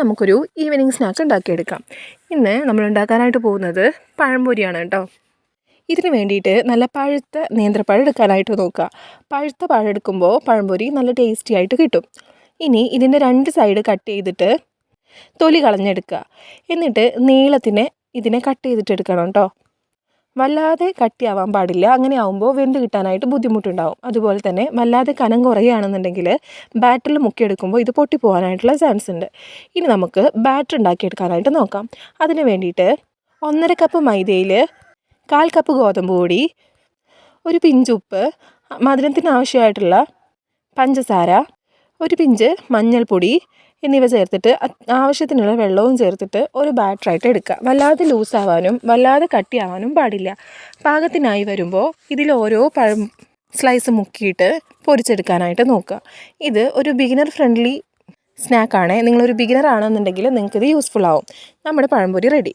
നമുക്കൊരു evening snack ഉണ്ടാക്കിയെടുക്കാം. ഇന്ന് നമ്മൾ ഉണ്ടാക്കാനായിട്ട് പോകുന്നത് പഴംപൊരിയാണ് കേട്ടോ. ഇതിന് വേണ്ടിയിട്ട് നല്ല പഴുത്ത നേന്ത്രപ്പഴം എടുക്കാനായിട്ട് നോക്കുക. പഴുത്ത പഴം എടുക്കുമ്പോൾ പഴംപൊരി നല്ല ടേസ്റ്റി ആയിട്ട് കിട്ടും. ഇനി ഇതിന്റെ രണ്ട് സൈഡ് കട്ട് ചെയ്തിട്ട് തൊലി കളഞ്ഞെടുക്കുക. എന്നിട്ട് നീളത്തിന് ഇതിനെ കട്ട് ചെയ്തിട്ട് എടുക്കണം കേട്ടോ. വല്ലാതെ കട്ടിയാവാൻ പാടില്ല. അങ്ങനെ ആവുമ്പോൾ വെന്ത് കിട്ടാനായിട്ട് ബുദ്ധിമുട്ടുണ്ടാവും. അതുപോലെ തന്നെ വല്ലാതെ കനം കുറയുകയാണെന്നുണ്ടെങ്കിൽ ബാറ്ററിൽ മുക്കിയെടുക്കുമ്പോൾ ഇത് പൊട്ടിപ്പോകാനായിട്ടുള്ള ചാൻസ് ഉണ്ട്. ഇനി നമുക്ക് ബാറ്റർ ഉണ്ടാക്കിയെടുക്കാനായിട്ട് നോക്കാം. അതിന് വേണ്ടിയിട്ട് ഒന്നര കപ്പ് മൈദയിൽ കാൽ കപ്പ് ഗോതമ്പ് പൊടി ഒരു പിഞ്ചുപ്പ് മധുരത്തിന് ആവശ്യമായിട്ടുള്ള പഞ്ചസാര ഒരു പിഞ്ച് മഞ്ഞൾപ്പൊടി എന്നിവ ചേർത്തിട്ട് ആവശ്യത്തിനുള്ള വെള്ളവും ചേർത്തിട്ട് ഒരു ബാറ്ററായിട്ട് എടുക്കുക. വല്ലാതെ ലൂസാവാനും വല്ലാതെ കട്ടിയാവാനും പാടില്ല. പാകത്തിനായി വരുമ്പോൾ ഇതിൽ ഓരോ പഴം സ്ലൈസ് മുക്കിയിട്ട് പൊരിച്ചെടുക്കാനായിട്ട് നോക്കുക. ഇത് ഒരു ബിഗിനർ ഫ്രണ്ട്ലി സ്നാക്കാണ് നിങ്ങളൊരു ബിഗിനർ ആണെന്നുണ്ടെങ്കിൽ നിങ്ങൾക്കിത് യൂസ്ഫുൾ ആവും. നമ്മുടെ പഴംപൊരി റെഡി